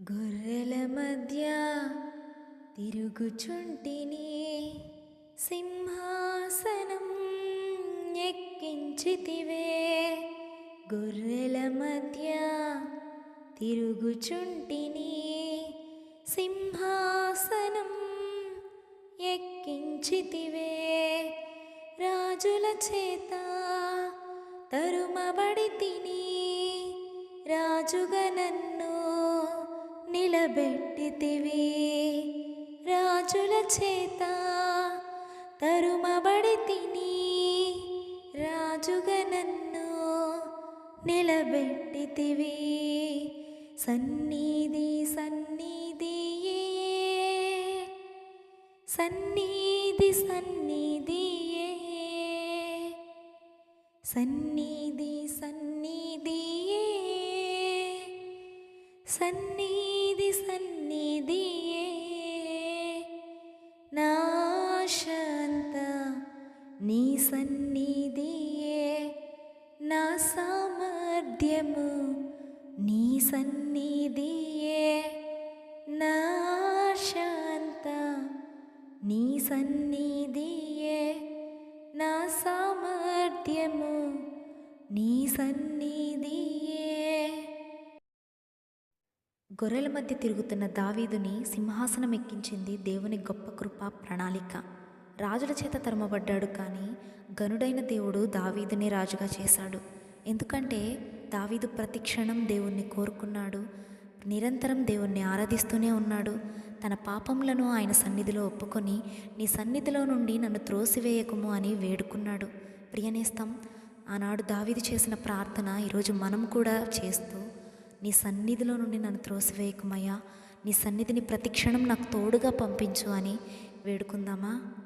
గొర్రెల మధ్య తిరుగుచుంటిని సింహాసనం ఎక్కించితివే. గొర్రెల మధ్య తిరుగుచుంటిని సింహాసనం ఎక్కించితివే. రాజుల చేత తరుమబడి తిని రాజుగా నన్ను నిలబెట్టితివి. రాజుల చేత తరుమబడి తిని రాజుగా నన్ను నిలబెట్టితివి. సన్నిధి సన్నిధియే సన్నిధి సన్నిధియే సన్నిధి సన్నిధియే సన్నిధి నీ సన్నిధియే నా సామర్థ్యము. నీ సన్నిధియే నా శాంత నీ సన్నిధియే నా సామర్థ్యము. నీ సన్నిధియే. గొర్రెల మధ్య తిరుగుతున్న దావీదుని సింహాసనం ఎక్కించింది దేవుని గొప్ప కృప ప్రణాళిక. రాజుల చేత తరమబడ్డాడు కానీ గనుడైన దేవుడు దావీదుని రాజుగా చేశాడు. ఎందుకంటే దావీదు ప్రతి క్షణం దేవుణ్ణి కోరుకున్నాడు నిరంతరం దేవుణ్ణి ఆరాధిస్తూనే ఉన్నాడు. తన పాపములను ఆయన సన్నిధిలో ఒప్పుకొని నీ సన్నిధిలో నుండి నన్ను త్రోసివేయకుము అని వేడుకున్నాడు. ప్రియనేస్తం ఆనాడు దావీదు చేసిన ప్రార్థన ఈరోజు మనం కూడా చేస్తూ నీ సన్నిధిలో నుండి నన్ను త్రోసివేయకుమయ్యా నీ సన్నిధిని ప్రతి క్షణం నాకు తోడుగా పంపించు అని వేడుకుందామా?